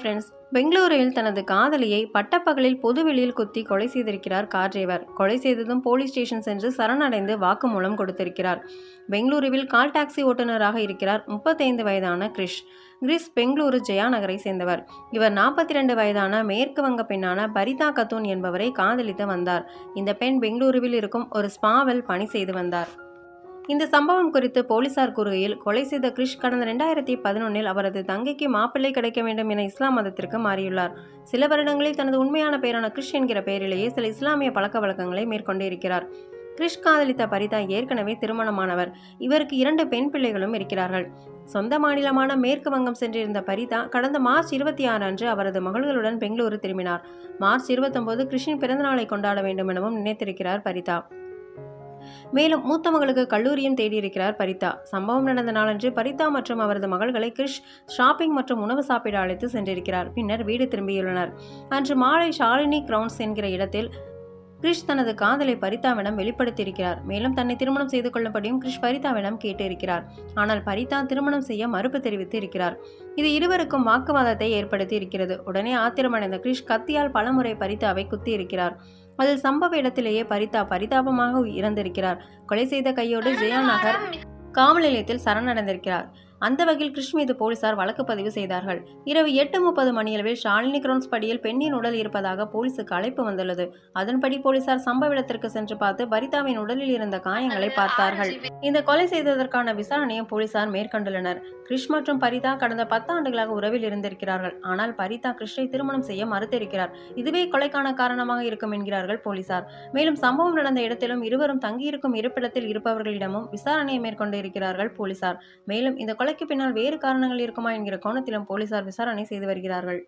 Friends பெங்களூரில் தனது காதலியை பட்டப்பகலில் பொதுவெளியில் குத்தி கொலை செய்திருக்கிறார் கார் டிரைவர். கொலை செய்ததும் போலீஸ் ஸ்டேஷன் சென்று சரணடைந்து வாக்குமூலம் கொடுத்திருக்கிறார். பெங்களூருவில் கால் டாக்ஸி ஓட்டுநராக இருக்கிறார் முப்பத்தைந்து வயதான கிரிஷ் கிரிஷ் பெங்களூரு ஜெயா நகரை சேர்ந்தவர். இவர் நாற்பத்தி ரெண்டு வயதான மேற்கு வங்க பெண்ணான பரிதா கத்தூன் என்பவரை காதலித்து வந்தார். இந்த பெண் பெங்களூருவில் இருக்கும் ஒரு ஸ்பாவில் பணி செய்து வந்தார். இந்த சம்பவம் குறித்து போலீசார் கூறுகையில் கொலை செய்த கிரிஷ் கடந்த ரெண்டாயிரத்தி பதினொன்னில் அவரது தங்கைக்கு மாப்பிள்ளை கிடைக்க வேண்டும் என இஸ்லாம் மதத்திற்கு மாறியுள்ளார். சில வருடங்களில் தனது உண்மையான பெயரான கிரிஷ் என்கிற பெயரிலேயே சில இஸ்லாமிய பழக்க வழக்கங்களை மேற்கொண்டு இருக்கிறார் கிரிஷ் காதலித்த பரிதா ஏற்கனவே திருமணமானவர். இவருக்கு இரண்டு பெண் பிள்ளைகளும் இருக்கிறார்கள். சொந்த மாநிலமான மேற்கு வங்கம் சென்றிருந்த பரிதா கடந்த மார்ச் இருபத்தி ஆறு அன்று அவரது மகள்களுடன் பெங்களூரு திரும்பினார். மார்ச் இருபத்தொன்பது கிருஷ்ணன் பிறந்தநாளை கொண்டாட வேண்டும் எனவும் நினைத்திருக்கிறார் பரிதா. மேலும் மூத்த மகளுக்கு கல்லூரியும் தேடியிருக்கிறார் பரிதா. சம்பவம் நடந்த நாளன்று பரிதா மற்றும் அவரது மகள்களை கிரிஷ் ஷாப்பிங் மற்றும் உணவு சாப்பிட அழைத்து சென்றிருக்கிறார். பின்னர் வீடு திரும்பியுள்ளனர். அன்று மாலை ஷாலினி கிரவுண்ட்ஸ் என்கிற இடத்தில் கிரிஷ் தனது காதலை பரிதாவிடம் வெளிப்படுத்தியிருக்கிறார். மேலும் தன்னை திருமணம் செய்து கொள்ளும்படியும் கிரிஷ் பரிதாவிடம் கேட்டிருக்கிறார். ஆனால் பரிதா திருமணம் செய்ய மறுப்பு தெரிவித்து இருக்கிறார். இது இருவருக்கும் வாக்குவாதத்தை ஏற்படுத்தி இருக்கிறது. உடனே ஆத்திரமடைந்த கிரிஷ் கத்தியால் பலமுறை பரிதாவை குத்தி இருக்கிறார் அதில் சம்பவ இடத்திலேயே பரிதா பரிதாபமாக இறந்திருக்கிறார் கொலை செய்த கையோடு ஜெயா நகர் காவல் நிலையத்தில் சரணடைந்திருக்கிறார். அந்த வகையில் கிருஷ் மீது போலீசார் வழக்கு பதிவு செய்தார்கள். இரவு எட்டு முப்பது மணியளவில் ஷாலினி கிரௌன்ஸ் படியில் பெண்ணின் உடல் இருப்பதாக போலீசுக்கு அழைப்பு வந்துள்ளது. அதன்படி போலீசார் சம்பவ இடத்திற்கு சென்று பார்த்து பரிதாவின் உடலில் இருந்த காயங்களை பார்த்தார்கள். இந்த கொலை செய்ததற்கான விசாரணையும் போலீசார் மேற்கொண்டுள்ளனர். கிருஷ் மற்றும் பரிதா கடந்த பத்தாண்டுகளாக உறவில் இருந்திருக்கிறார்கள். ஆனால் பரிதா கிருஷ்ணை திருமணம் செய்ய மறுத்திருக்கிறார். இதுவே கொலைக்கான காரணமாக இருக்கும் என்கிறார்கள் போலீசார். மேலும் சம்பவம் நடந்த இடத்திலும் இருவரும் தங்கியிருக்கும் இருப்பிடத்தில் இருப்பவர்களிடமும் விசாரணையை மேற்கொண்டு இருக்கிறார்கள் போலீசார். மேலும் இந்த கொலைக்கு பின்னால் வேறு காரணங்கள் இருக்குமா என்கிற கோணத்திலும் போலீசார் விசாரணை செய்து வருகிறார்கள்.